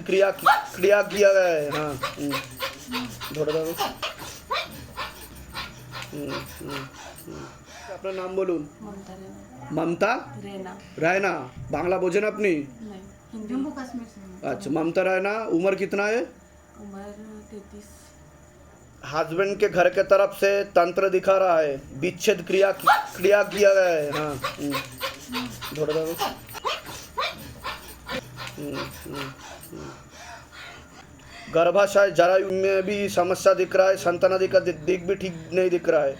क्रिया क्रिया किया गया है हाँ हम्म। ধরে দাও হুম, হুম, হুম। আপনার নাম বলুন ममता रेना মমতা रेना रायना बांग्ला बोझेन अपनी नहीं हिंदी जम्मू कश्मीर से हूँ। अच्छा ममता रायना उम्र कितना है उम्र तैतीस हस्बैंड के घर के तरफ से तंत्र दिखा रहा है विच्छेद क्रिया क्रिया किया गया है हाँ हम्म। ধরে गर्भाशय जरायु में भी समस्या दिख रहा है संतान आदि का दिख भी ठीक नहीं दिख रहा है।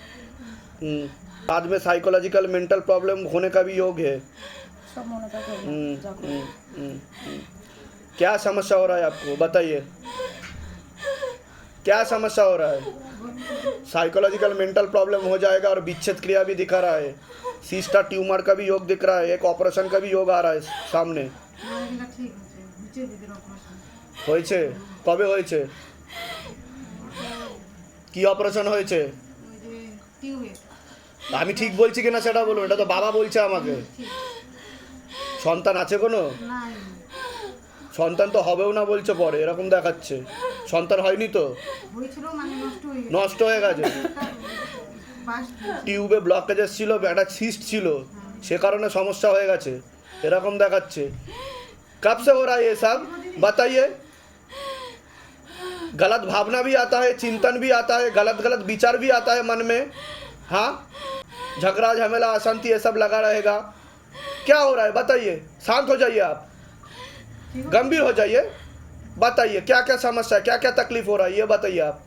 हम्म। बाद में साइकोलॉजिकल मेंटल प्रॉब्लम होने का भी योग है। हम्म, हम्म। क्या समस्या हो रहा है आपको बताइए। क्या समस्या हो रहा है? साइकोलॉजिकल मेंटल प्रॉब्लम हो जाएगा और विच्छेद क्रिया भी दिखा रहा है। सिस्टा ट्यूमर का भी योग दिख रहा है एक ऑपरेशन का भी योग आ रहा है सामने। হয়েছে? কবে হয়েছে? কি অপারেশন হয়েছে? আমি ঠিক বলছি কিনা সেটা বলুন, এটা তো বাবা বলছে আমাকে। সন্তান আছে কোনো? সন্তান তো হবেও না বলছে পরে, এরকম দেখাচ্ছে। সন্তান হয়নি তো? নষ্ট হয়ে গেছে। টিউবে ব্লকেজ ছিল একটা সিস্ট ছিল। সে কারণে সমস্যা হয়ে গেছে। এরকম দেখাচ্ছে। कब से हो रहा है ये सब? बताइए। गलत भावना भी आता है, चिंतन भी आता है गलत गलत विचार भी आता है मन में। हाँ? झगड़ा, झमेला अशांति ये सब लगा रहेगा। क्या हो रहा है? बताइए। शांत हो जाइए आप। गंभीर हो जाइए। बताइए क्या क्या समस्या क्या क्या तकलीफ़ हो रहा है? ये बताइए आप।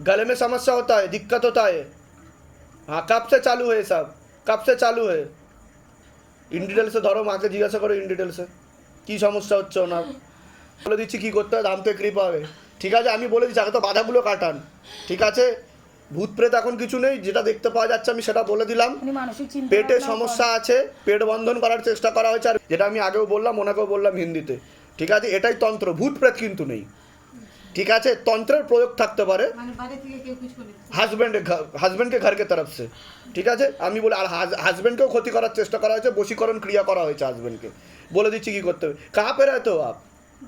गले में समस्या होता है, दिक्कत होता है। हाँ कब से चालू है सब? कब से चालू है? ইন ডিটেলসে ধরো মাকে জিজ্ঞাসা করো ইন ডিটেলসে কী সমস্যা হচ্ছে ওনার? বলে দিচ্ছি কী করতে হবে দাম তো কৃপা হবে। ঠিক আছে আমি বলে দিচ্ছি আগে তো বাধাগুলো কাটান। ঠিক আছে? ভূত প্রেত এখন কিছু নেই যেটা দেখতে পাওয়া যাচ্ছে আমি সেটা বলে দিলাম। পেটে সমস্যা আছে পেট বন্ধন করার চেষ্টা করা হয়েছে আর যেটা আমি আগেও বললাম ওনাকেও বললাম হিন্দিতে। ঠিক আছে? এটাই তন্ত্র ভূত প্রেত কিন্তু নেই। ঠিক আছে তন্ত্রের প্রয়োগ থাকতে পারে মানে বাইরে থেকে কেউ কিছু করে হাজব্যান্ড হাজব্যান্ডকে ঘরকে তরফ সে ঠিক আছে আমি বলি আর হাজব্যান্ডকেও ক্ষতি করার চেষ্টা করা হয়েছে বশীকরণ ক্রিয়া করা হয়েছে হাজব্যান্ডকে বলে দিচ্ছি কি করতে হবে কাহা पे रहते हो आप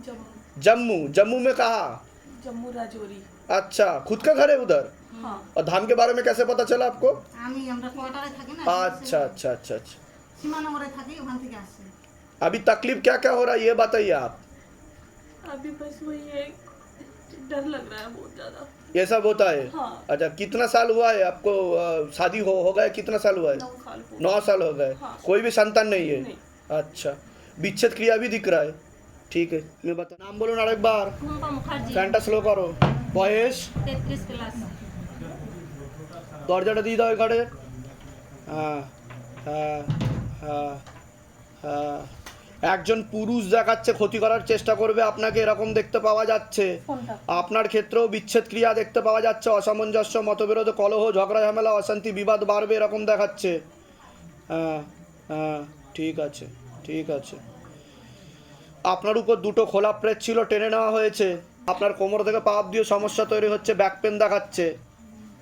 जम्मू जम्मू जम्मू में कहा जम्मू राजौरी अच्छा खुद का घर है उधर हाँ और धाम के बारे में कैसे पता चला आपको আমি আমরা কোয়ার্টারে থাকি না अच्छा अच्छा अच्छा अच्छा সীমানগরে থাকি ওখান থেকে আসছে अभी तकलीफ क्या क्या हो रहा है ये बताइए आप अभी बस वही है डर लग रहा है बहुत ज्यादा ये सब होता है हाँ अच्छा कितना साल हुआ है आपको अ, शादी हो हो गया कितना साल हुआ है नौ साल पूरे नौ साल हो गए हाँ। कोई भी संतान नहीं है नहीं। अच्छा विच्छेद क्रिया भी दिख रहा है ठीक है मैं बता नाम बोलो ना एक बार টুম্পা মুখার্জি ফ্যানটা স্লো করো বয়স তেত্রিশ প্লাস দরজাটা দিয়ে দাও এখানে হ্যাঁ হ্যাঁ হ্যাঁ হ্যাঁ একজন পুরুষ দেখাচ্ছে ক্ষতি করার চেষ্টা করবে আপনাকে এরকম দেখতে পাওয়া যাচ্ছে। আপনার ক্ষেত্রেও বিচ্ছেদ ক্রিয়া দেখতে পাওয়া যাচ্ছে অসামঞ্জস্য মতবিরোধ কলহ ঝগড়া ঝামেলা অশান্তি বিবাদ বাড়বে এরকম দেখাচ্ছে। হ্যাঁ হ্যাঁ ঠিক আছে ঠিক আছে। আপনার উপর দুটো খোলা প্লেট ছিল টেনে নেওয়া হয়েছে। আপনার কোমর থেকে পা দিয়ে সমস্যা তৈরি হচ্ছে ব্যাক পেন দেখাচ্ছে।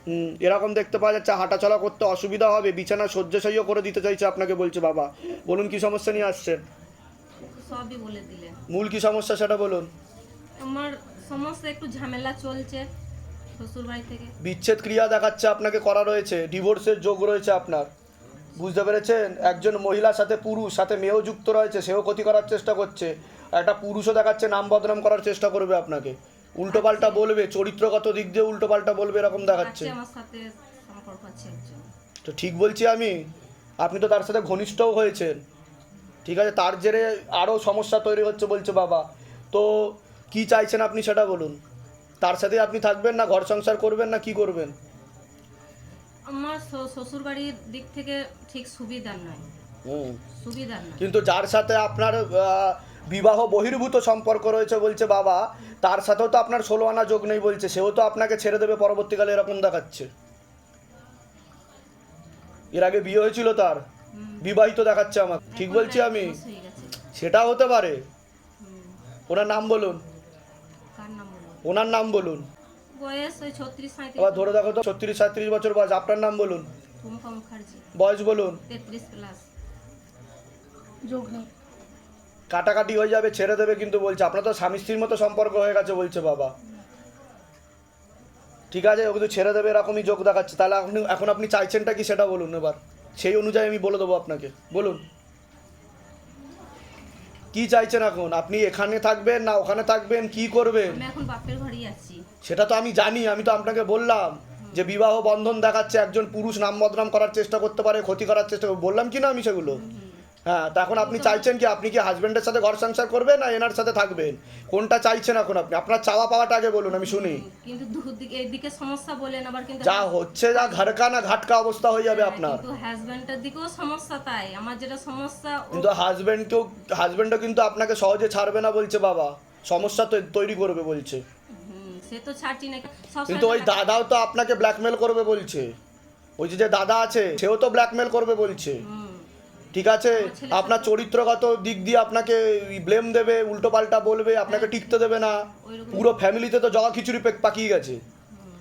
হুম এরকম দেখতে পাওয়া যাচ্ছে হাঁটাচলা করতে অসুবিধা হবে বিছানা শয্যাশায়ীও করে দিতে চাইছে আপনাকে বলছে বাবা। বলুন কি সমস্যা নিয়ে আসছেন? সবই বলে দিলেন মূল কি সমস্যা সেটা বলুন। আমার সমস্ত একটু ঝামেলা চলছে শ্বশুর বাড়ি থেকে। বিচ্ছেদ ক্রিয়া দেখাচ্ছে আপনাকে করা রয়েছে ডিভোর্সের যোগ রয়েছে আপনার। বুঝতে পেরেছেন? একজন মহিলার সাথে পুরুষ সাথে মেয়েও যুক্ত রয়েছে সেও ক্ষতি করার চেষ্টা করছে। একটা পুরুষও দেখাচ্ছে নাম বদনাম করার চেষ্টা করবে আপনাকে। উল্টোপাল্টা বলবে চরিত্রগত দিক দিয়ে উল্টোপাল্টা বলবে এরকম দেখাচ্ছে। আমার সাথে সম্পর্ক আছে তো ঠিক বলছি আমি আপনি তো তার সাথে ঘনিষ্ঠও হয়েছেন। ঠিক আছে তার জেরে আরও সমস্যা তৈরি হচ্ছে বলছে বাবা। তো কি চাইছেন আপনি সেটা বলুন? তার সাথে আপনি থাকবেন না ঘর সংসার করবেন না কি করবেন? আমার শ্বশুর বাড়ির দিক থেকে ঠিক সুবিধার নয়। হুম। সুবিধার নয়। কিন্তু যার সাথে আপনার বিবাহ বহির্ভূত সম্পর্ক রয়েছে বলছে বাবা তার সাথেও তো আপনার ষোলো আনা যোগ নেই বলছে সেও তো আপনাকে ছেড়ে দেবে পরবর্তীকালে এরকম দেখাচ্ছে। এর আগে বিয়ে হয়েছিল তার। বিবাহিত দেখাচ্ছে আমার ঠিক বলছি আমি? সেটা হতে পারে। ওনার নাম বলুন। কার নাম বলব ওনার নাম বলুন। বয়স আবার ধরে দেখো তো ছত্রিশ সাঁত্রিশ বছর বয়স। আপনার নাম বলুন। বয়স বলুন। কাটাকাটি হয়ে যাবে ছেড়ে দেবে কিন্তু বলছে। আপনার তো স্বামী স্ত্রীর মতো সম্পর্ক হয়ে গেছে বলছে বাবা। ঠিক আছে ও কিন্তু ছেড়ে দেবে এরকমই যোগ দেখাচ্ছে। তাহলে আপনি এখন আপনি চাইছেনটা কি সেটা বলুন এবার। সেই অনুযায়ী আমি বলে দেবো আপনাকে। বলুন। কি চাইছেন এখন? আপনি এখানে থাকবেন না ওখানে থাকবেন? কি করবেন? এখন বাপের ঘরেই আছি। সেটা তো আমি জানি আমি তো আপনাকে বললাম যে বিবাহ বন্ধন দেখাচ্ছে একজন পুরুষ নাম বদনাম করার চেষ্টা করতে পারে ক্ষতি করার চেষ্টা বললাম কি না আমি সেগুলো? হ্যাঁ তা এখন আপনি চাইছেন কি আপনি কি হাজবেন্ডের সাথে ঘর সংসার করবেন না এনার সাথে থাকবেন? কোনটা চাইছেন এখন আপনি? আপনার চাওয়া পাওয়াটা আগে বলুন আমি শুনি। কিন্তু এদিকে সমস্যা বলেন আবার কিন্তু যা হচ্ছে যা ঘাটকা না ঘাটকা অবস্থা হয়ে যাবে আপনার। কিন্তু হাজবেন্ডের দিকেও সমস্যা তাই। আমার যেটা সমস্যা ও- কিন্তু হাজবেন্ডকেও হাজবেন্ডও কিন্তু আপনাকে সহজে ছাড়বে না বলছে বাবা। সমস্যা তো তৈরি করবে বলছে। সে তো ছাড়ছি না। কিন্তু ওই দাদাও তো আপনাকে ব্ল্যাকমেল করবে বলছে। ওই যে দাদা আছে সেও তো ব্ল্যাকমেল করবে বলছে। ঠিক আছে? আপনার চরিত্রগত দিক দিয়ে আপনাকে ব্লেম দেবে উল্টো পাল্টা বলবে আপনাকে টিকতে দেবে না। পুরো ফ্যামিলিতে তো জগা খিচুড়ি পাকিয়ে গেছে।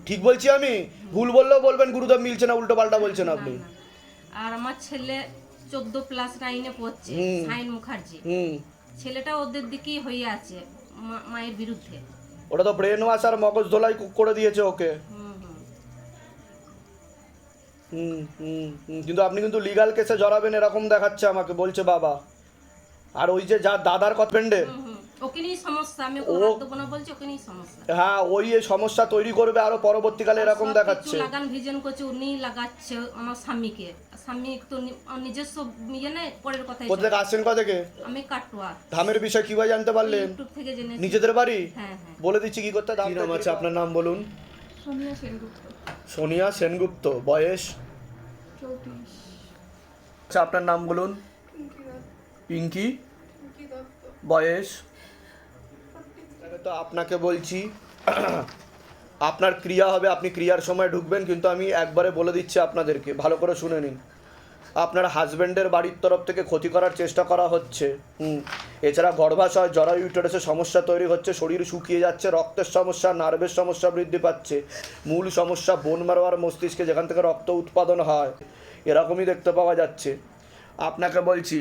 ঠিক বলছি আমি? ভুল বললেও বলবেন গুরুদেব মিলছে না উল্টো পাল্টা বলছেন আপনি। আর আমার ছেলে চোদ্দ প্লাস নাইনে পড়ছে। সাইন মুখার্জি। ছেলেটা ওদের দিকেই হয়ে আছে মায়ের বিরুদ্ধে। ওটা তো ব্রেন ওয়াশ আর মগজ ধোলাই করে দিয়েছে ওকে। কিন্তু আপনি কিন্তু লিগাল কেসে জড়াবেন এরকম দেখাচ্ছে আমাকে বলছে বাবা। আর ওই যে যার দাদার হ্যাঁ ওই সমস্যা তৈরি করবে আরও পরবর্তীকালে এরকম দেখাচ্ছে। লাগান ভিজন করছে উনি লাগাচ্ছে আমার স্বামীকে। স্বামী তো নিজস্ব ইয়ে পরের কোথা থেকে আসছেন কথা থেকে? আমি কাটুয়া। ধামের বিষয় কীভাবে জানতে পারলেন? ইউটিউব থেকে জেনেছি। নিজেদের বাড়ি? হ্যাঁ হ্যাঁ। বলে দিচ্ছি কি করতে নাম আছে আপনার নাম বলুন। সোনিয়া সেনগুপ্ত। সোনিয়া সেনগুপ্ত বয়স? চৌত্রিশ আচ্ছা আপনার নাম বলুন। পিঙ্কি বয়স? তো আপনাকে বলছি আপনার ক্রিয়া হবে আপনি ক্রিয়ার সময় ঢুকবেন কিন্তু আমি একবারে বলে দিচ্ছি আপনাদেরকে ভালো করে শুনে নিন। আপনার হাজব্যান্ডের বাড়ির তরফ থেকে ক্ষতি করার চেষ্টা করা হচ্ছে। এছাড়া গর্ভাশয় জরা ইউটারাসের সমস্যা তৈরি হচ্ছে, শরীর শুকিয়ে যাচ্ছে, রক্তের সমস্যা নার্ভের সমস্যা বৃদ্ধি পাচ্ছে। মূল সমস্যা বোন মারো আর মস্তিষ্কে যেখান থেকে রক্ত উৎপাদন হয়, এরকমই দেখতে পাওয়া যাচ্ছে। আপনাকে বলছি,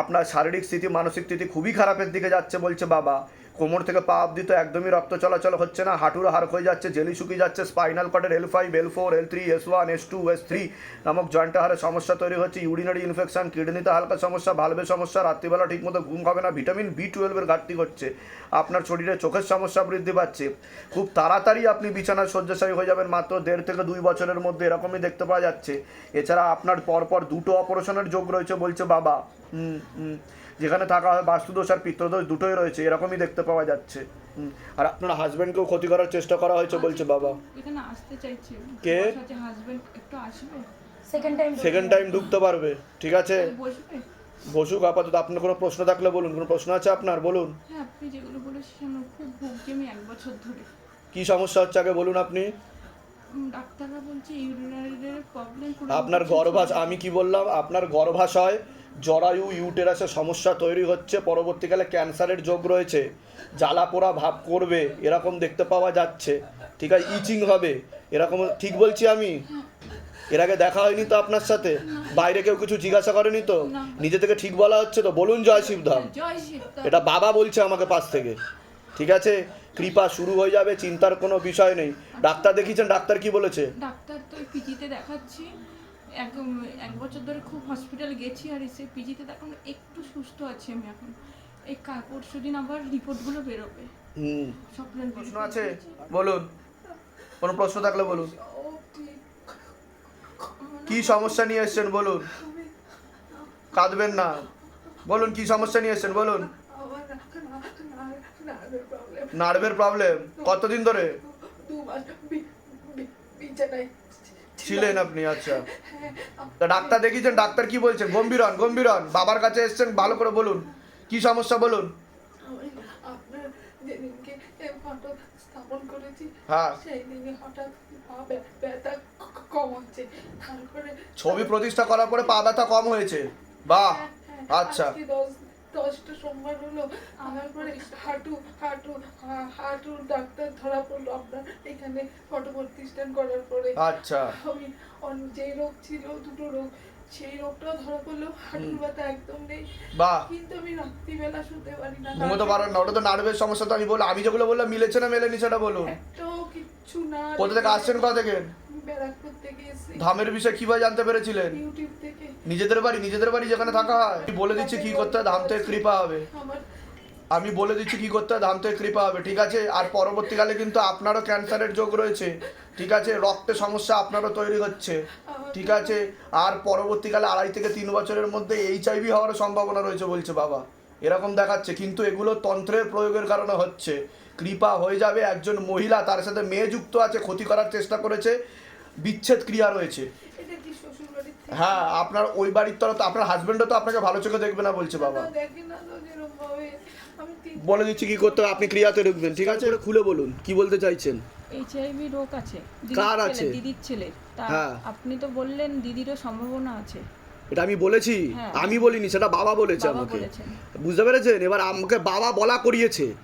আপনার শারীরিক স্থিতি, মানসিক স্থিতি খুবই খারাপের দিকে যাচ্ছে বলছে বাবা। কোমর থেকে পা অব্দি তো একদমই রক্ত চলাচল হচ্ছে না। হাঁটুর হাড় হয়ে যাচ্ছে, জেলি শুকিয়ে যাচ্ছে। Spinal কর্ডের L five L four L three S one S two S three নামক জয়েন্টে হারে সমস্যা তৈরি হচ্ছে। ইউরিনারি ইনফেকশন কিডনিতে হালকা সমস্যা ভালভের সমস্যা, রাত্রিবেলা ঠিকমতো ঘুম হবে না। ভিটামিন বি টুয়েলভের ঘাটতি ঘটছে আপনার শরীরে চোখের সমস্যা বৃদ্ধি পাচ্ছে। খুব তাড়াতাড়ি আপনি বিছানায় শয্যাশায়ী হয়ে যাবেন। মাত্র দেড় থেকে দুই বছরের মধ্যে এরকমই দেখতে পাওয়া যাচ্ছে। এছাড়া আপনার পরপর দুটো অপারেশনের যোগ রয়েছে বলছে বাবা। হুম হুম। যেখানে থাকা হয় বাস্তুদোষ আর পিত্রদোষ দুটোই রয়েছে এরকমই দেখতে পাওয়া যাচ্ছে। আর আপনার হাজবেন্ডকেও ক্ষতি করার চেষ্টা করা হয়েছে বলছে বাবা। এখানে আসতে চাইছি। কে? হাজবেন্ড একটু আসবে? সেকেন্ড টাইম ঢুকতে পারবে। ঠিক আছে? বসুক আপাতত আপনার কোনো প্রশ্ন থাকলে বলুন কোনো প্রশ্ন আছে আপনার? বলুন। হ্যাঁ আপনি যেগুলো বলেছেন খুব ভুগছি আমি এক বছর ধরে। কি সমস্যা হচ্ছে আগে বলুন আপনি? ডাক্তাররা বলছে ইউরিনারির প্রবলেম আপনার গর্ভাশ আমি কি বললাম? আপনার গর্ভাশয় জরায়ু ইউটেরাসের সমস্যা তৈরি হচ্ছে পরবর্তীকালে ক্যান্সারের যোগ রয়েছে জ্বালা পোড়া ভাব করবে এরকম দেখতে পাওয়া যাচ্ছে। ঠিক আছে ইচিং হবে এরকম ঠিক বলছি আমি? এর আগে দেখা হয়নি তো আপনার সাথে? বাইরে কেউ কিছু জিজ্ঞাসা করেনি তো? নিজে থেকে ঠিক বলা হচ্ছে তো? বলুন জয় শিবধাম। এটা বাবা বলছে আমাকে পাশ থেকে। ঠিক আছে? কৃপা শুরু হয়ে যাবে চিন্তার কোনো বিষয় নেই। ডাক্তার দেখিয়েছেন ডাক্তার কি বলেছে? ডাক্তার তো পিজিতে দেখাচ্ছি। এক এক বছর ধরে খুব হসপিটাল গেছি আর এসে পিজিতে দেখানো একটু সুস্থ আছি আমি এখন। এই কা পরশু দিন আবার রিপোর্টগুলো বেরোবে। স্বপ্নের প্রশ্ন আছে? বলুন। কোনো প্রশ্ন থাকলে বলুন। কি সমস্যা নিয়ে এসেছেন বলুন। কাঁদবেন না। বলুন কি সমস্যা নিয়ে এসেছেন? বলুন। আমার নার্ভের প্রবলেম নার্ভের প্রবলেম কতদিন ধরে ছিলেন আপনি আচ্ছা। তা ডাক্তার দেখিয়েছেন ডাক্তার কি বলছেন গম্ভীর হন গম্ভীর হন বাবার কাছে এসেছেন ভালো করে বলুন। কি সমস্যা বলুন? হ্যাঁ। ছবি প্রতিষ্ঠা করার পরে পা ব্যথা কম হয়েছে। বাহ হ্যাঁ, হ্যাঁ, আচ্ছা। দশটা সোমবার হলো আমার পরে হাঁটু হাঁটু হাঁটু হাঁটুর ডাক্তার ধরা পড়ল আপনার এখানে ফটো প্রতিষ্ঠান করার পরে। আচ্ছা। আমি যে রোগ ছিল দুটো রোগ সেই রোগটা ধরা পড়ল হাঁটুর ব্যথা একদম নেই। বাহ কিন্তু আমি রাত্রিবেলা শুতে পারি না ঘুমোতে পারেন না ওটা তো নার্ভের সমস্যা তো আমি বললাম আমি যেগুলো বললাম মিলেছে না মেলেনি সেটা বলুন। তো কিচ্ছু না কোথা থেকে আসছেন কোথা থেকে? ব্যারাকপুর থেকে ধামের বিষয়ে কীভাবে জানতে পেরেছিলেন? ইউটিউব থেকে। নিজেদের বাড়ি নিজেদের বাড়ি যেখানে থাকা হয়। বলে দিচ্ছি কি করতে হয় ধাম থেকে কৃপা হবে। আমার আমি বলে দিচ্ছি কি করতে হয়? ধাম থেকে কৃপা হবে, ঠিক আছে? আর পরবর্তীকালে কিন্তু আপনারও ক্যান্সারের যোগ রয়েছে, ঠিক আছে? রক্তের সমস্যা আপনারও তৈরি হচ্ছে, ঠিক আছে? আর পরবর্তীকালে আড়াই থেকে তিন বছরের মধ্যে এইচআইভি হওয়ার সম্ভাবনা রয়েছে বলছে বাবা। এরকম দেখাচ্ছে, কিন্তু এগুলো তন্ত্রের প্রয়োগের কারণে হচ্ছে। কৃপা হয়ে যাবে একজন মহিলা, তার সাথে মেয়ে যুক্ত আছে, ক্ষতি করার চেষ্টা করেছে, বিচ্ছেদ ক্রিয়া রয়েছে। হ্যাঁ আপনার ওই বাড়ির তরফ, আপনার হাজবেন্ডও তো আপনাকে ভালো চোখে দেখবে না বলছে বাবা। বলে দিচ্ছি কি করতে হবে আপনি ক্রিয়াতে ঢুকবেন ঠিক আছে? এটা খুলে বলুন কি বলতে চাইছেন? এইচআইভি রোগ আছে। কার আছে? দিদির ছেলে। হ্যাঁ। আপনি তো বললেন দিদিরও সম্ভাবনা আছে। এটা আমি বলেছি? হ্যাঁ। আমি বলিনি সেটা বাবা বলেছে আমাকে। বুঝতে পেরেছেন? এবার আমাকে বাবা বলা করিয়েছে।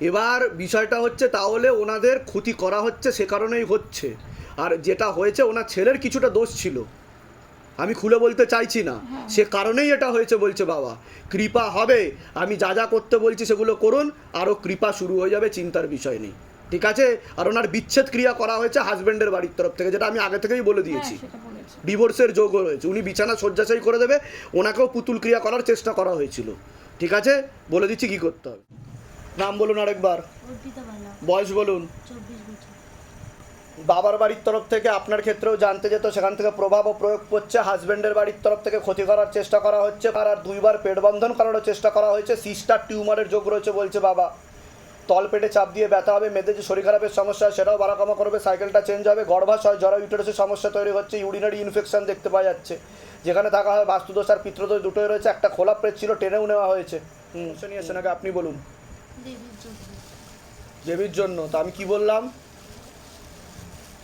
এবার বিষয়টা হচ্ছে তাহলে ওনাদের ক্ষতি করা হচ্ছে সে কারণেই হচ্ছে। আর যেটা হয়েছে ওনার ছেলের কিছুটা দোষ ছিল। আমি খুলে বলতে চাইছি না। সে কারণেই এটা হয়েছে বলছে বাবা। কৃপা হবে আমি যা যা করতে বলছি সেগুলো করুন আরও কৃপা শুরু হয়ে যাবে চিন্তার বিষয় নেই। ঠিক আছে? আর ওনার বিচ্ছেদ ক্রিয়া করা হয়েছে হাজব্যান্ডের বাড়ির তরফ থেকে যেটা আমি আগে থেকেই বলে হ্যাঁ দিয়েছি। ডিভোর্সের যোগও রয়েছে। উনি বিছানা শয্যাশায়ী করে দেবে ওনাকেও পুতুল ক্রিয়া করার চেষ্টা করা হয়েছিল। ঠিক আছে? বলে দিচ্ছি কি করতে হবে। নাম বলুন আরেকবার। বয়স বলুন। বাবার বাড়ির তরফ থেকে আপনার ক্ষেত্রেও জানতে যেত সেখান থেকে প্রভাব ও প্রয়োগ করছে হাজব্যান্ডের বাড়ির তরফ থেকে ক্ষতি করার চেষ্টা করা হচ্ছে আর আর দুইবার পেট বন্ধন করারও চেষ্টা করা হয়েছে সিস্টার টিউমারের যোগ রয়েছে বলছে বাবা। তল পেটে চাপ দিয়ে ব্যথা হবে মেয়েদের যে শরীর খারাপের সমস্যা সেটাও বাড়াকামা করবে সাইকেলটা চেঞ্জ হবে গর্ভাশয় জরা ইউটারাসের সমস্যা তৈরি হচ্ছে ইউরিনারি ইনফেকশন দেখতে পাওয়া যাচ্ছে। যেখানে থাকা হয় বাস্তুদোষ আর পিত্রদোষ দুটোই রয়েছে একটা খোলা প্রেস ছিল টেনেও নেওয়া হয়েছে। হুম নিয়ে আগে আপনি বলুন। দেবীর জন্য তো আমি কি বললাম?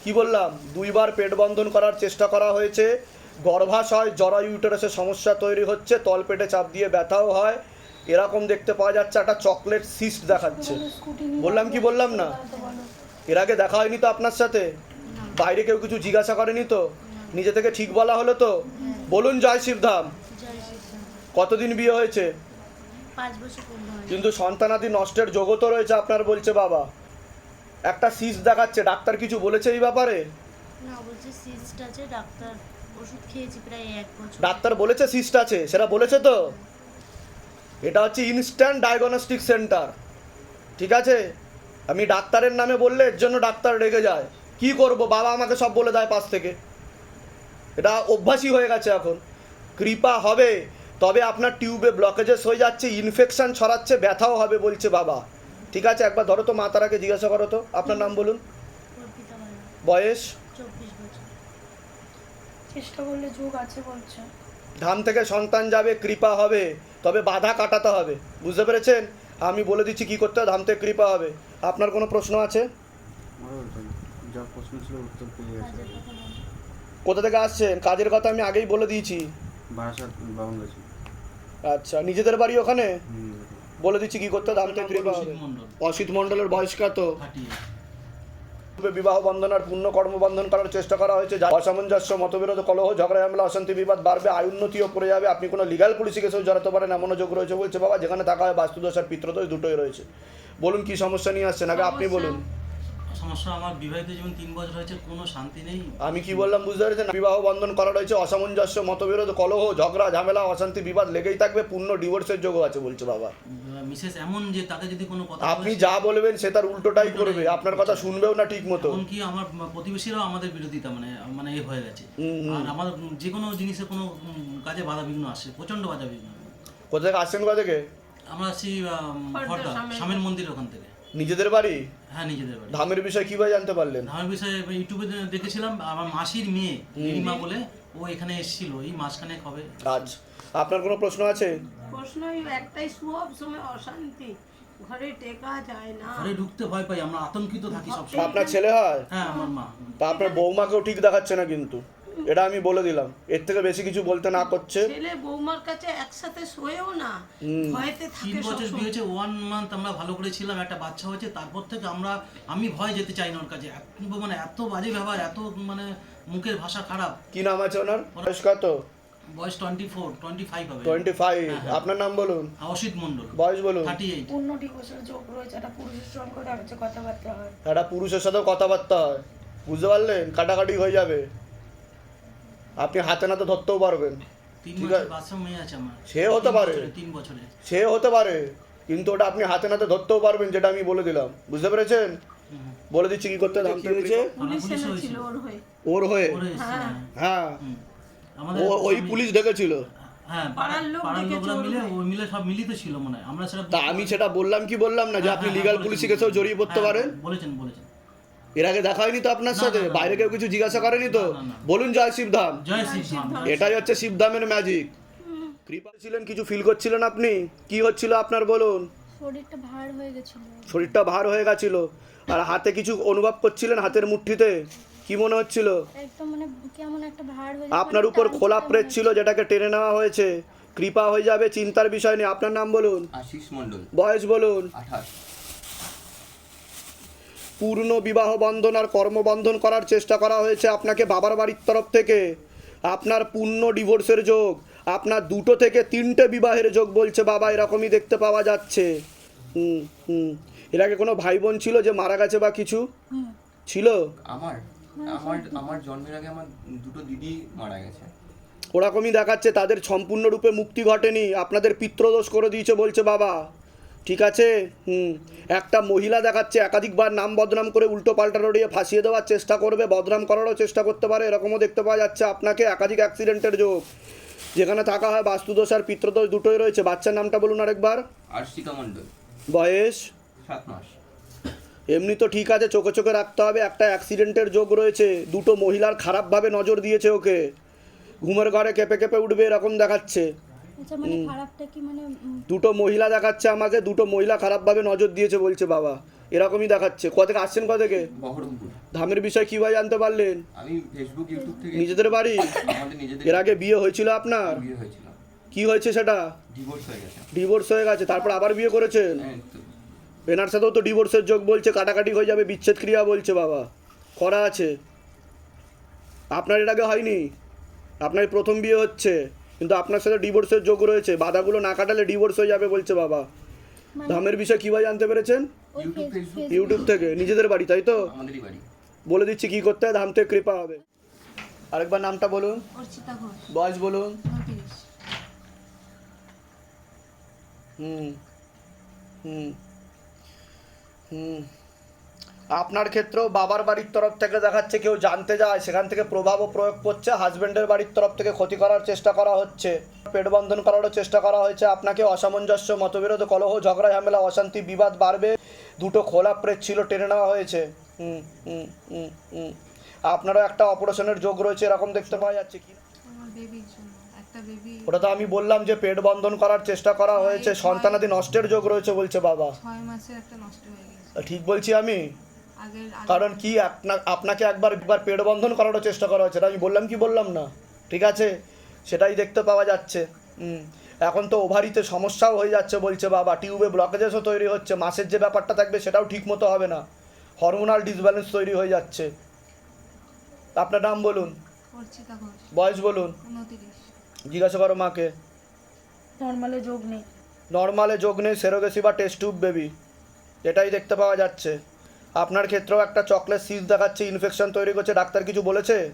কি বললাম? দুইবার পেট বন্ধন করার চেষ্টা করা হয়েছে। গর্ভাশয় জরা ইউটারাসের সমস্যা তৈরি হচ্ছে তলপেটে চাপ দিয়ে ব্যথাও হয়। এরকম দেখতে পাওয়া যাচ্ছে একটা চকলেট সিস্ট দেখাচ্ছে। বললাম কি বললাম না? এর আগে দেখা হয়নি তো আপনার সাথে? বাইরে কেউ কিছু জিজ্ঞাসা করেনি তো? নিজে থেকে ঠিক বলা হলো তো? বলুন জয় শিবধাম। কতদিন বিয়ে হয়েছে? কিন্তু সন্তানাদি নষ্টের জগতও রয়েছে আপনার বলছে বাবা। একটা সিস দেখাচ্ছে ডাক্তার কিছু বলেছে এই ব্যাপারে? না বলছে সিস্ট আছে ডাক্তার ওষুধ খেয়েছি প্রায় এক বছর। ডাক্তার বলেছে সিস্ট আছে সেটা বলেছে তো? এটা হচ্ছে ইনস্ট্যান্ট ডায়াগনস্টিক সেন্টার ঠিক আছে? আমি ডাক্তারের নামে বললে এর জন্য ডাক্তার রেগে যায়। কি করব? বাবা আমাকে সব বলে দেয় পাশ থেকে। এটা অভ্যাসই হয়ে গেছে এখন। কৃপা হবে তবে আপনার টিউবে ব্লকেজেস হয়ে যাচ্ছে ইনফেকশান ছড়াচ্ছে ব্যথাও হবে বলছে বাবা। ঠিক আছে একবার ধরো তো মা তারাকে জিজ্ঞাসা করো তো। আপনার নাম বলুন। বয়স? চেষ্টা করলে যোগ আছে বলছে। ধাম থেকে সন্তান যাবে কৃপা হবে তবে বাধা কাটাতে হবে। বুঝতে পেরেছেন? আমি বলে দিচ্ছি কি করতে হবে ধাম থেকে কৃপা হবে। আপনার কোনো প্রশ্ন আছে? কথা থেকে আসছেন? কাজের কথা আমি আগেই বলে দিয়েছি। আচ্ছা নিজেদের বাড়ি ওখানে? হুম, বলে দিচ্ছি, কি করতে? দাম থেকে হবে অসিত মণ্ডলের বয়স কত? বিবাহ বন্ধন আর পূর্ণ কর্মবন্ধন করার চেষ্টা করা হয়েছে। অসামঞ্জস্য, মতবিরোধ, কলহ, ঝগড়া, ঝামেলা, অশান্তি, বিবাদ, বাড়বে, আয় উন্নতিও পড়ে যাবে। আপনি কোনো লিগাল পুলিশি কেসেও জড়াতে পারেন, এমনও যোগ রয়েছে বলছে বাবা, যেখানে থাকা হয় বাস্তুদোষ আর পিত্রদোষ দুটোই রয়েছে। বলুন কি সমস্যা নিয়ে আসছেন? আগে আপনি বলুন। সমস্যা আমার বিবাহিত জীবন তিন বছর হয়েছে কোনো শান্তি নেই। আমি কি বললাম বুঝতে পেরেছেন? বিবাহ বন্ধন করা রয়েছে অসামঞ্জস্য মতবিরোধ কলহ ঝগড়া ঝামেলা অশান্তি বিবাদ লেগেই থাকবে পূর্ণ ডিভোর্সের যোগও আছে বলছে বাবা। মিসেস এমন যে তাকে যদি কোনো কথা আপনি যা বলবেন সে তার উল্টোটাই করবে। আপনার কথা শুনবেও না ঠিক মতো এমনকি আমার প্রতিবেশীরাও আমাদের বিরোধিতা মানে মানে এ হয়ে গেছে। আর আমার যে কোনো জিনিসে কোনো কাজে বাধা বিঘ্ন আসে প্রচণ্ড বাধা বিঘ্ন কোথা থেকে আসছেন কোথা থেকে? আমরা আসছি স্বামীর মন্দির ওখান থেকে। নিজেদের বাড়ি? হ্যাঁ নিজেদের বাড়ি। ধামের বিষয়ে কীভাবে জানতে পারলেন? ধামের বিষয়ে ইউটিউবে দেখেছিলাম আমার মাসির মেয়ে রিমা বলে ও এখানে এসেছিল এই মাসখানে হবে আজ। আপনার কোনো প্রশ্ন আছে? প্রশ্ন একটাই সব সময় অশান্তি। ঘরে টেকা যায় না। ঘরে ঢুকতে ভয় পাই আমরা আতঙ্কিত থাকি সব আপনার ছেলে হয়? হ্যাঁ আমার মা। তা আপনার বৌমাকেও ঠিক দেখাচ্ছে না কিন্তু। এটা আমি বলে দিলাম। এর থেকে বেশি কিছু বলতে না করছে। ছেলে বৌমার কাছে একসাথে শোয়েও না। ভয়তে তিন বছর বিয়ে হয়েছে ওয়ান মান্থ আমরা ভালো করে ছিলাম একটা বাচ্চা হয়েছে তারপর থেকে আমরা আমি ভয় যেতে চাই না ওর কাছে। মানে এত বাজে ব্যবহার এত মানে মুখের ভাষা খারাপ। কি নাম আছে ওনার? বয়স কত? বয়স টোয়েন্টি ফোর টোয়েন্টি ফাইভ হবে। টোয়েন্টি ফাইভ হ্যাঁ, হ্যাঁ। আপনার নাম বলুন। আর অসিত মণ্ডল। বয়স বলুন। থার্টি এইট পূর্ণ ডিভোর্সের যোগ রয়েছে একটা পুরুষের সঙ্গে কথাবার্তা হয়। একটা পুরুষের সাথেও কথাবার্তা হয়। বুঝতে পারলেন? কাটাকাটি হয়ে যাবে। আপনি হাতে নাতে ধরতেও পারবেন। সে হতে পারে। বছরে, তিন বছরে সে হতে পারে। কিন্তু ওটা আপনি হাতে নাতে ধরতেও পারবেন যেটা আমি বলে দিলাম। বুঝতে পেরেছেন? বলে দিচ্ছি কি করতে হয়েছিল। ওর হয়ে? ওর হয়ে হ্যাঁ। হ্যাঁ। ওই আমি- পুলিশ ডেকেছিল। হ্যাঁ আমি সেটা বললাম কি বললাম না যে আপনি লিগাল পুলিশে কেসেও জড়িয়ে পড়তে পারেন? বলেছেন বলেছেন। এর আগে দেখা হয়নি তো আপনার সাথে? বাইরে কেউ কিছু জিজ্ঞাসা করেনি তো। বলুন জয় শিবধাম। জয় শ্রী এটাই হচ্ছে শিবধামের ম্যাজিক কৃপা ছিলেন কিছু ফিল করছিলেন আপনি? কি হচ্ছিল আপনার বলুন? শরীরটা ভার হয়ে গেছিল। শরীরটা ভার হয়ে গেছিল। আর হাতে কিছু অনুভব করছিলেন হাতের মুঠিতে কি মনে হচ্ছিল? একদম মানে কেমন একটা ভার হয়ে আপনার উপর খোলা প্রেত ছিল যেটাকে টেনে নেওয়া হয়েছে। কৃপা হয়ে যাবে চিন্তার বিষয় নেই। আপনার নাম বলুন। আশিস মণ্ডল। বয়স বলুন। আঠাশ। পূর্ণ বিবাহ বন্ধন আর কর্মবন্ধন করার চেষ্টা করা হয়েছে আপনাকে বাবার বাড়ির তরফ থেকে। আপনার পূর্ণ ডিভোর্সের যোগ আপনার দুটো থেকে তিনটে বিবাহের যোগ বলছে বাবা এরকমই দেখতে পাওয়া যাচ্ছে। হুম হুম। এর আগে কোনো ভাই বোন ছিল যে মারা গেছে বা কিছু? ছিল? আমার আমার আমার জন্মের আগে আমার দুটো দিদি মারা গেছে। ওরকমই দেখাচ্ছে তাদের সম্পূর্ণরূপে মুক্তি ঘটেনি। আপনাদের পিত্রদোষ করে দিয়েছে বলছে বাবা। ঠিক আছে? হুম। একটা মহিলা দেখাচ্ছে একাধিকবার নাম বদনাম করে উল্টো পাল্টা রড়িয়ে ফাঁসিয়ে দেওয়ার চেষ্টা করবে বদনাম করারও চেষ্টা করতে পারে এরকমও দেখতে পাওয়া যাচ্ছে আপনাকে একাধিক অ্যাক্সিডেন্টের যোগ। যেখানে থাকা হয় বাস্তুদোষ আর পিত্রদোষ দুটোই রয়েছে। বাচ্চার নামটা বলুন আরেকবার। আর্শিকা মণ্ডল। বয়স? সাত মাস। এমনি তো ঠিক আছে চোখে চোখে রাখতে হবে একটা অ্যাক্সিডেন্টের যোগ রয়েছে। দুটো মহিলার খারাপভাবে নজর দিয়েছে ওকে। ঘুমের ঘরে কেঁপে কেঁপে উঠবে এরকম দেখাচ্ছে। আচ্ছা মানে মানে দুটো মহিলা দেখাচ্ছে আমাকে দুটো মহিলা খারাপভাবে নজর দিয়েছে বলছে বাবা। এরকমই দেখাচ্ছে। কোথা থেকে আসছেন কোথা থেকে? বহরমপুর ধামের বিষয় কীভাবে জানতে পারলেন? আমি ফেসবুক ইউটিউব থেকে নিজেদের বাড়ি? এর আগে বিয়ে হয়েছিল আপনার? বিয়ে কি হয়েছে সেটা? ডিভোর্স হয়ে গেছে। ডিভোর্স হয়ে গেছে। তারপর আবার বিয়ে করেছেন? হ্যাঁ, এনার সাথেও তো ডিভোর্সের যোগ বলছে কাটাকাটি হয়ে যাবে বিচ্ছেদ ক্রিয়া বলছে বাবা। করা আছে। আপনার এর আগে হয়নি? আপনার প্রথম বিয়ে হচ্ছে। কিন্তু আপনার সাথে ডিভোর্সের যোগ রয়েছে বাধাগুলো না কাটালে ডিভোর্স হয়ে যাবে বলছে বাবা। ধামের বিষয় কীভাবে জানতে পেরেছেন? ইউটিউব থেকে নিজেদের বাড়ি তাই তো? বলে দিচ্ছি কি করতে হয় ধাম থেকে কৃপা হবে। আরেকবার নামটা বলুন। অর্চিতা বয়স বলুন। হুম। হুম। হুম। আপনার ক্ষেত্রেও বাবার বাড়ির তরফ থেকে দেখাচ্ছে কেউ জানতে যায়। সেখান থেকে প্রভাবও প্রয়োগ করছে হাজব্যান্ডের বাড়ির তরফ থেকে ক্ষতি করার চেষ্টা করা হচ্ছে। পেট বন্ধন করারও চেষ্টা করা হয়েছে। আপনাকে অসামঞ্জস্য মতবিরোধ কলহ ঝগড়া ঝামেলা অশান্তি বিবাদ বাড়বে। দুটো খোলা প্রেত ছিল টেনে নেওয়া হয়েছে। আপনারও একটা অপারেশনের যোগ রয়েছে এরকম দেখতে পাওয়া যাচ্ছে কি? ওটা তো আমি বললাম যে পেট বন্ধন করার চেষ্টা করা হয়েছে সন্তানাদি নষ্টের যোগ রয়েছে বলছে বাবা। ঠিক বলছি আমি? কারণ কি আপনাকে একবার একবার পেট বন্ধন করারও চেষ্টা করা হচ্ছে এটা আমি বললাম কি বললাম না? ঠিক আছে? সেটাই দেখতে পাওয়া যাচ্ছে। হুম। এখন তো ওভারিতে সমস্যাও হয়ে যাচ্ছে বলছে বাবা। টিউবে ব্লকেজেসও তৈরি হচ্ছে। মাসের যে ব্যাপারটা থাকবে সেটাও ঠিক মতো হবে না। হরমোনাল ডিসব্যালেন্স তৈরি হয়ে যাচ্ছে। আপনার নাম বলুন। বয়স বলুন। জিজ্ঞাসা করো মাকে। নর্মালে যোগ নেই। নর্মালে যোগ নেই সেরোগেসি বা টেস্ট টিউব বেবি। এটাই দেখতে পাওয়া যাচ্ছে। আপনার ক্ষেত্রেও একটা চকলেট সিজ দেখাচ্ছে ইনফেকশন তৈরি করছে ডাক্তার কিছু বলেছে?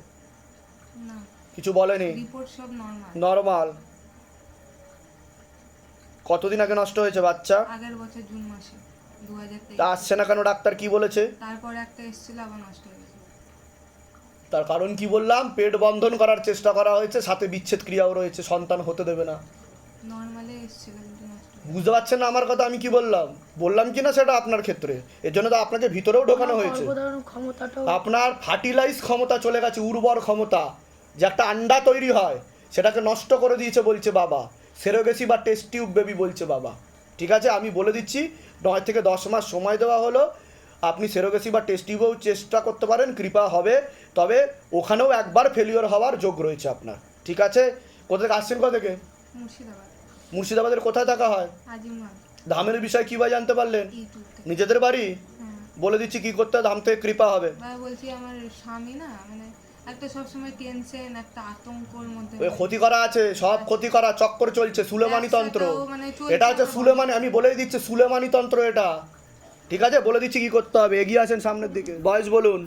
না। কিছু বলেনি? নর্মাল। কতদিন আগে নষ্ট হয়েছে বাচ্চা? আগের বছর জুন মাসে আসছে না কেন ডাক্তার কি বলেছে? তারপরে একটা এসেছিল আবার নষ্ট হয়ে গেছে। তার কারণ কি বললাম? পেট বন্ধন করার চেষ্টা করা হয়েছে সাথে বিচ্ছেদ ক্রিয়াও রয়েছে সন্তান হতে দেবে না। নর্মালে এসেছিল। বুঝতে পারছেন না আমার কথা আমি কি বললাম? বললাম কি না সেটা আপনার ক্ষেত্রে। এর জন্য তো আপনাকে ভিতরেও ঢোকানো হয়েছে। আপনার ফার্টিলাইজ ক্ষমতা চলে গেছে উর্বর ক্ষমতা। যে একটা আন্ডা তৈরি হয় সেটাকে নষ্ট করে দিয়েছে বলছে বাবা। সেরোগেসি বা টেস্ট টিউব বেবি বলছে বাবা। ঠিক আছে আমি বলে দিচ্ছি নয় থেকে দশ মাস সময় দেওয়া হলো। আপনি সেরোগেসি বা টেস্ট টিউবেও চেষ্টা করতে পারেন কৃপা হবে। তবে ওখানেও একবার ফেলিওর হওয়ার যোগ রয়েছে আপনার। ঠিক আছে? কোথা থেকে আসছেন কোথা থেকে? মুর্শিদাবাদ। মুর্শিদাবাদের কোথায় থাকা হয়? ধামের বিষয় কীভাবে জানতে পারলেন? নিজেদের বাড়ি? হ্যাঁ। বলে দিচ্ছি কি করতে হয়, ধাম থেকে কৃপা হবে। বলছি আমার স্বামী না মানে একটা সবসময় টেনশন একটা আতঙ্কর মধ্যে ওই ক্ষতি করা আছে সব ক্ষতি করা চক্কর চলছে সুলেমানি তন্ত্র। মানে এটা হচ্ছে সুলেমানি আমি বলেই দিচ্ছি সুলেমানি তন্ত্র এটা। ঠিক আছে? বলে দিচ্ছি কি করতে হবে এগিয়ে আসেন সামনের দিকে। বয়স বলুন।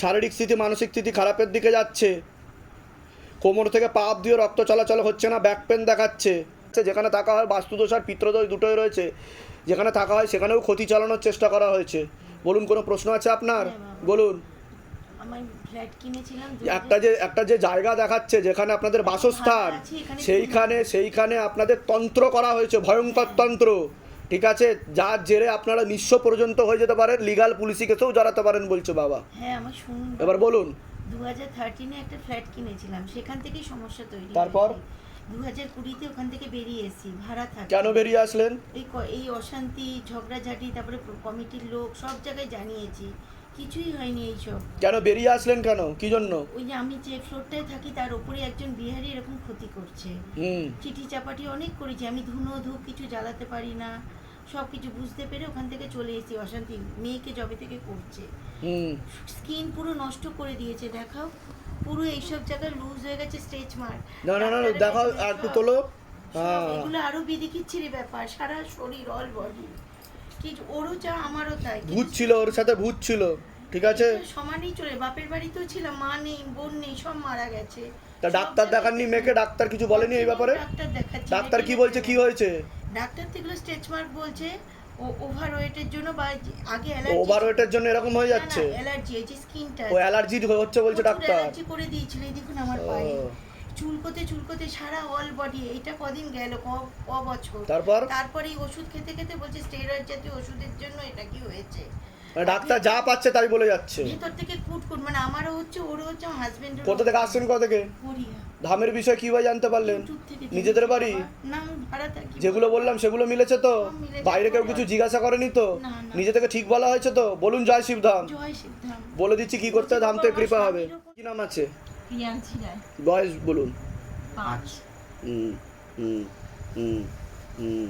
শারীরিক স্থিতি মানসিক স্থিতি খারাপের দিকে যাচ্ছে। কোমর থেকে পা দিয়ে রক্ত চলাচল হচ্ছে না ব্যাক পেন দেখাচ্ছে। যেখানে থাকা হয় বাস্তুদোষ আর পিত্রদোষ দুটোই রয়েছে। যেখানে থাকা হয় সেখানেও ক্ষতি চালানোর চেষ্টা করা হয়েছে। বলুন কোনো প্রশ্ন আছে আপনার? বলুন। কিনেছিলাম দু একটা যে একটা যে জায়গা দেখাচ্ছে যেখানে আপনাদের বাসস্থান সেইখানে সেইখানে আপনাদের তন্ত্র করা হয়েছে ভয়ঙ্কর তন্ত্র। ঠিক আছে? যার জেরে আপনারা নিঃস্ব পর্যন্ত হয়ে যেতে পারেন লিগাল পুলিশি কেসেও জড়াতে পারেন বলছে বাবা। হ্যাঁ এবার বলুন। দু হাজার থার্টিনে একটা ফ্ল্যাট কিনেছিলাম সেখান থেকেই সমস্যা তৈরি তারপর? দু হাজার কুড়িতে ওখান থেকে বেরিয়ে এসেছি ভাড়া থাকি কেন বেরিয়ে আসলেন? এই ক- এই অশান্তি ঝগড়াঝাটি তারপরে কমিটির লোক সব জায়গায় জানিয়েছি। কিছুই হয়নি এইসব। কেন বেরিয়ে আসলেন কেন? কি জন্য? ওই যে আমি যে ফ্লোরটায় থাকি তার উপরে একজন বিহারি এরকম ক্ষতি করছে। হুম। চিঠি চাপাটি অনেক করেছি আমি ধুনো ধূপ কিছু জ্বালাতে পারি না। সব কিছু বুঝতে পেরে ওখান থেকে চলে এসেছি অশান্তি মেয়েকে জবে থেকে করছে। স্কিন পুরো নষ্ট করে দিয়েছে দেখাও। পুরো এইসব জায়গায় লুজ হয়ে গেছে স্ট্রেচ মার্ক না না না দেখাও আর একটু তোলো। হ্যাঁ। এগুলো আরও বিদিকিচ্ছিরি ব্যাপার সারা শরীর অল বডি কি ওরও যা আমারও তাই। ভূত ছিল ওর সাথে ভূত ছিল ঠিক আছে? সমানই চলে বাপের বাড়িতেও ছিলাম মা নেই বোন নেই সব মারা গেছে। তা ডাক্তার দেখাননি মেয়েকে? ডাক্তার কিছু বলেনি এই ব্যাপারে? ডাক্তার দেখাচ্ছি ডাক্তার কি বলছে কি হয়েছে? ডাক্তার তো স্ট্রেচ মার্ক বলছে ও ওভার ওয়েটের জন্য বা আগে অ্যালার্জি ওভারওয়েটের জন্য এরকম হয়ে যাচ্ছে। অ্যালার্জি এই যে স্কিনটা ও অ্যালার্জি হচ্ছে বলছে ডাক্তার। অ্যালার্জি করে দিয়েছিল এই দেখুন আমার পায়ে। চুলকোতে চুলকোতে সারা অল বডি এটা কদিন গেল? ক ক বছর? তারপর? তারপরে এই ওষুধ খেতে খেতে বলছে স্টেরয়েড জাতীয় ওষুধের জন্য এটা কি হয়েছে? মানে ডাক্তার যা পাচ্ছে তাই বলে যাচ্ছে। ভেতর থেকে কুটকুট মানে আমারও হচ্ছে ওরও হচ্ছে আমার হাজবেন্ডের কোথা থেকে আসছেন কোথা থেকে? গড়িয়া ধামের বিষয়ে কীভাবে জানতে পারলেন? নিজেদের বাড়ি? যেগুলো বললাম সেগুলো মিলেছে তো? বাইরে কেউ কিছু জিজ্ঞাসা করেনি তো। নিজে থেকে ঠিক বলা হয়েছে তো? বলুন জয় জয় সিদ্ধাম বলে দিচ্ছি কি করতে ধাম থেকে কৃপা হবে। কি নাম আছে? বয়স বলুন। হুম হুম হুম হুম।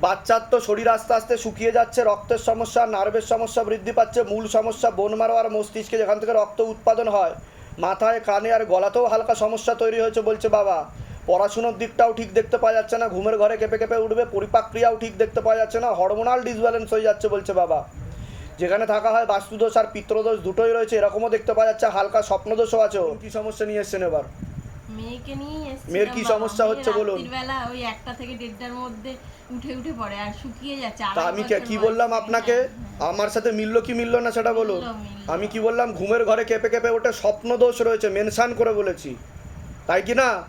বাচ্চার তো শরীর আস্তে আস্তে শুকিয়ে যাচ্ছে রক্তের সমস্যা নার্ভের সমস্যা বৃদ্ধি পাচ্ছে মূল সমস্যা বোন মারো আর মস্তিষ্কে যেখান থেকে রক্ত উৎপাদন হয় মাথায়, কানে আর গলাতেও হালকা সমস্যা তৈরি হয়েছে বলছে বাবা। পড়াশুনোর দিকটাও ঠিক দেখতে পাওয়া যাচ্ছে না, ঘুমের ঘরে কেঁপে কেঁপে উঠবে, পরিপাক্রিয়াও ঠিক দেখতে পাওয়া যাচ্ছে না, হরমোনাল ডিসব্যালেন্স হয়ে যাচ্ছে বলছে বাবা। যেখানে থাকা হয় বাস্তুদোষ আর পিত্রদোষ দুটোই রয়েছে, এরকমও দেখতে পাওয়া যাচ্ছে, হালকা স্বপ্নদোষও আছে কী সমস্যা নিয়ে এসছেন এবার? মেয়েকে নিয়ে এসেছিলাম মেয়ের কি। সমস্যা হচ্ছে বলুন? রাত্রিবেলা ওই একটা থেকে দেড়টার মধ্যে উঠে উঠে পড়ে আর শুকিয়ে যাচ্ছে তা আমি কে- বললাম আপনাকে? আমার সাথে মিললো কি মিললো না সেটা বলুন। আমি কি বললাম? ঘুমের ঘরে কেঁপে কেঁপে ওটা স্বপ্ন দোষ রয়েছে মেনশান করে বলেছি। তাই কি না?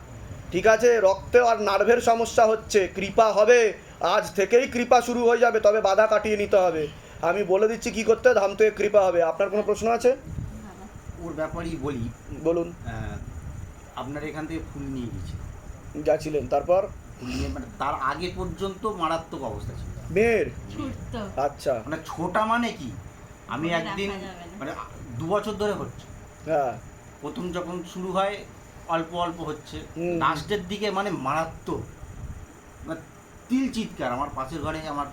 ঠিক আছে রক্তে আর নার্ভের সমস্যা হচ্ছে কৃপা হবে আজ থেকেই কৃপা শুরু হয়ে যাবে তবে বাধা কাটিয়ে নিতে হবে। আমি বলে দিচ্ছি কি করতে ধাম থেকে কৃপা হবে। আপনার কোনো প্রশ্ন আছে? ওর ব্যাপারেই বলি। বলুন। আপনার এখান থেকে ফুল নিয়ে গেছিল যাচ্ছিলেন তারপর? ফুল নিয়ে মানে তার আগে পর্যন্ত মারাত্মক অবস্থা ছিল। মেয়ের? আচ্ছা। মানে ছোটা মানে কি? আমি একদিন। মানে দু বছর ধরে হচ্ছে। হ্যাঁ। প্রথম যখন শুরু হয় অল্প অল্প হচ্ছে। লাস্টের দিকে মানে মারাত্মক। মানে তিল চিৎকার আমার পাশের ঘরে আমার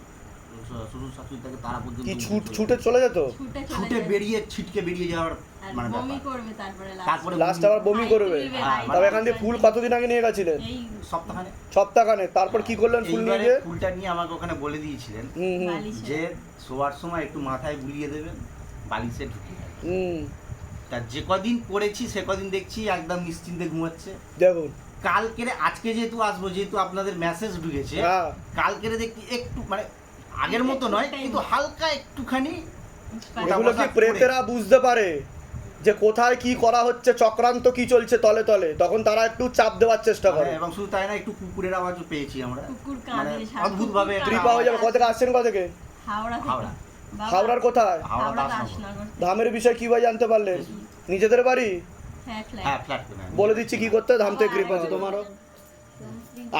ফুল কতদিন আগে নিয়ে তারপর কি করলেন ফুল নিয়ে ফুলটা নিয়ে আমাকে ওখানে বলে দিয়েছিলেন। যে শোয়ার সময় একটু মাথায় বুলিয়ে দেবেন বালিশে হুম তা যে কদিন পড়েছি সে কদিন দেখছি একদম নিশ্চিন্তে ঘুমাচ্ছে দেখুন কালকেরে আজকে যেহেতু আসব যেহেতু আপনাদের মেসেজ ঢুকেছে কালকেরে দেখি একটু মানে আগের মতো নয় কিন্তু হালকা একটুখানি এগুলো কি প্রেতেরা বুঝতে পারে যে কোথায় কি করা হচ্ছে চক্রান্ত কি চলছে তলে তলে? তখন তারা একটু চাপ দেওয়ার চেষ্টা করে। হ্যাঁ, এবং শুধু তাই না একটু কুকুরের আওয়াজও পেয়েছি আমরা। কুকুর মানে অদ্ভুত ভাবে কৃপা হয়ে যাবে। কোথা আসছেন কোথা থেকে? হাওড়া হাওড়া। হাওড়ার কোথায়? ধামের বিষয়ে কীভাবে জানতে পারলে? নিজেদের বাড়ি? হ্যাঁ ফ্ল্যাট হ্যাঁ ফ্ল্যাট বলে দিচ্ছি কি করতে ধাম থেকে কৃপা আছে তোমারও।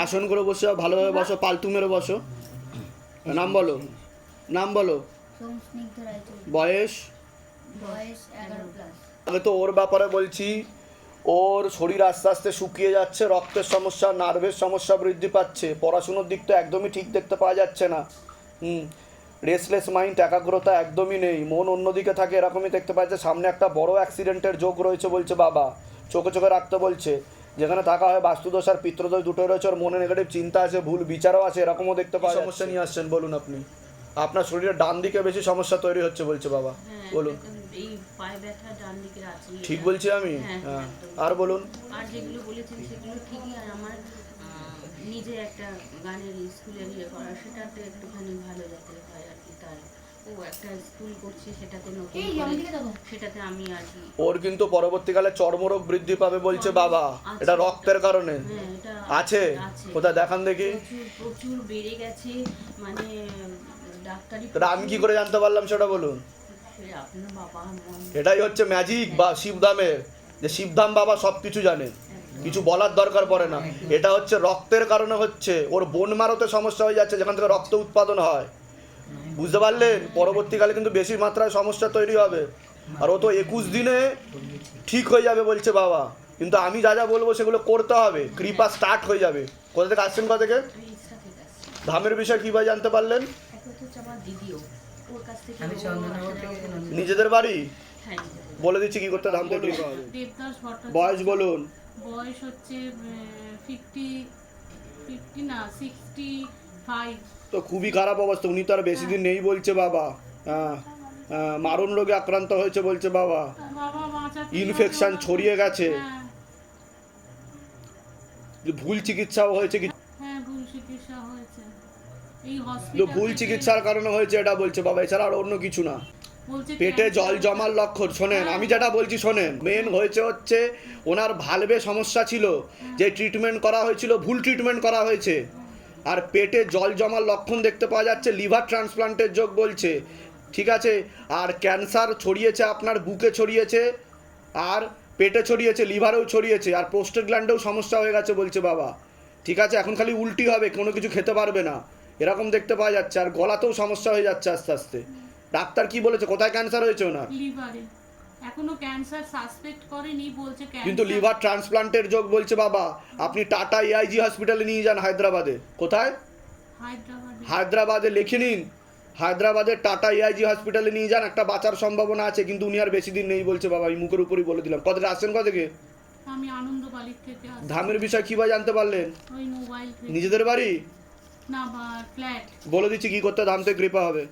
আসন করে বসে ভালোভাবে বসো পালতু মেরে বসো। নাম বলো। নাম বলো। বয়স? আমি তো ওর ব্যাপারে বলছি, ওর শরীর আস্তে আস্তে শুকিয়ে যাচ্ছে, রক্তের সমস্যা, নার্ভের সমস্যা বৃদ্ধি পাচ্ছে, পড়াশুনোর দিক তো একদমই ঠিক দেখতে পাওয়া যাচ্ছে না। হুম রেসলেস মাইন্ড একাগ্রতা একদমই নেই, মন অন্যদিকে থাকে, এরকমই দেখতে পাচ্ছে। সামনে একটা বড় অ্যাক্সিডেন্টের যোগ রয়েছে বলছে বাবা, চোখে চোখে রাখতে বলছে। যেখানে থাকা হয় বাস্তুদোষ আর পিত্রদোষ দুটোই রয়েছে ওর মনে নেগেটিভ চিন্তা আছে ভুল বিচারও আছে এরকমও দেখতে পাওয়া সমস্যা নিয়ে আসছেন বলুন আপনি? আপনার শরীরের ডান দিকে বেশি সমস্যা তৈরি হচ্ছে বলছে বাবা। বলুন। এই পায়ে ব্যথা ডান দিকের আছে ঠিক বলছি আমি? হ্যাঁ, হ্যাঁ। আর বলুন। আর যেগুলো বলেছেন সেগুলো ঠিকই আর আমার নিজে একটা গানের স্কুলের ইয়ে করা সেটাতে একটুখানি ভালো যাতে হয় আর কি তাই ও একটা স্কুল করছে সেটাতে নতুন করে সেটাতে আমি আর কি। ওর কিন্তু পরবর্তীকালে চর্মরোগ বৃদ্ধি পাবে বলছে বাবা। এটা রক্তের কারণে। হ্যাঁ আছে? আছে। কোথায় দেখান দেখি। প্রচুর প্রচুর বেড়ে গেছে মানে ডাক্তারি আমি কি করে জানতে পারলাম সেটা বলুন। সে আপনার বাবা এটাই হচ্ছে ম্যাজিক বা শিবধামের। যে শিবধাম বাবা সব কিছু জানে কিছু বলার দরকার পড়ে না। এটা হচ্ছে রক্তের কারণে হচ্ছে। ওর বোন মারতে সমস্যা হয়ে যাচ্ছে যেখান থেকে রক্ত উৎপাদন হয়। বুঝতে পারলেন পরবর্তীকালে কিন্তু বেশি মাত্রায় সমস্যা তৈরি হবে। আর ও তো একুশ দিনে ঠিক হয়ে যাবে বলছে বাবা। কিন্তু আমি যা যা বলব সেগুলো করতে হবে। কৃপা স্টার্ট হয়ে যাবে। কোথা থেকে আসছেন কোথা থেকে? ধামের বিষয়ে কীভাবে জানতে পারলেন? এখন হচ্ছে আমার দিদিও ওর কাছ থেকে আমি ও চন্দননগর আসলে- থেকে নিজেদের বাড়ি? হ্যাঁ বলে দিচ্ছি কি করতে ধাম থেকে কৃপা হবে? বয়স বলুন। বয়স হচ্ছে ফিফটি ফিফটি না সিক্সটি ফাইভ তো খুবই খারাপ অবস্থা। উনি তো আর বেশি দিন নেই বলছে বাবা। হ্যাঁ হ্যাঁ, মারণ রোগে আক্রান্ত হয়েছে বলছে বাবা। ইনফেকশন ছড়িয়ে গেছে। ভুল চিকিৎসাও হয়েছে কি হ্যাঁ ভুল চিকিৎসার কারণে হয়েছে এটা বলছে বাবা। এছাড়া আর অন্য কিছু না। পেটে জল জমার লক্ষণ। শোনেন আমি যেটা বলছি শোনেন। মেন হয়েছে হচ্ছে ওনার ভালভে সমস্যা ছিল। যে ট্রিটমেন্ট করা হয়েছিল ভুল ট্রিটমেন্ট করা হয়েছে। আর পেটে জল জমার লক্ষণ দেখতে পাওয়া যাচ্ছে, লিভার ট্রান্সপ্লান্টের যোগ বলছে। ঠিক আছে? আর ক্যান্সার ছড়িয়েছে আপনার, বুকে ছড়িয়েছে, আর পেটে ছড়িয়েছে, লিভারেও ছড়িয়েছে, আর প্রোস্টেট গ্ল্যান্ডেও সমস্যা হয়ে গেছে বলছে বাবা। ঠিক আছে? এখন খালি উল্টি হবে, কোনো কিছু খেতে পারবে না। এরকম দেখতে পাওয়া যাচ্ছে, আর গলাতেও সমস্যা হয়ে যাচ্ছে আস্তে আস্তে। ডাক্তার কি বলেছে? কোথায় ক্যান্সার হয়েছে ওনার? এখনও ক্যান্সার সাসপেক্ট করেনি বলছে কিন্তু লিভার ট্রান্সপ্লান্টের যোগ বলছে বাবা। আপনি টাটা এআইজি হসপিটালে নিয়ে যান হায়দ্রাবাদে। কোথায়? হায়দ্রাবাদে। হায়দ্রাবাদে লিখে নিন। হায়দ্রাবাদের টাটা এআইজি হসপিটালে নিয়ে যান একটা বাঁচার সম্ভাবনা আছে কিন্তু উনি আর বেশি দিন নেই বলছে বাবা আমি মুখের উপরই বলে দিলাম। কত আসছেন কত থেকে আমি আনন্দবালির থেকে ধামের বিষয় কীভাবে জানতে পারলেন? ওই মোবাইল থেকে। নিজেদের বাড়ি? না ফ্ল্যাট বলে দিচ্ছি কি করতে ধাম থেকে কৃপা হবে।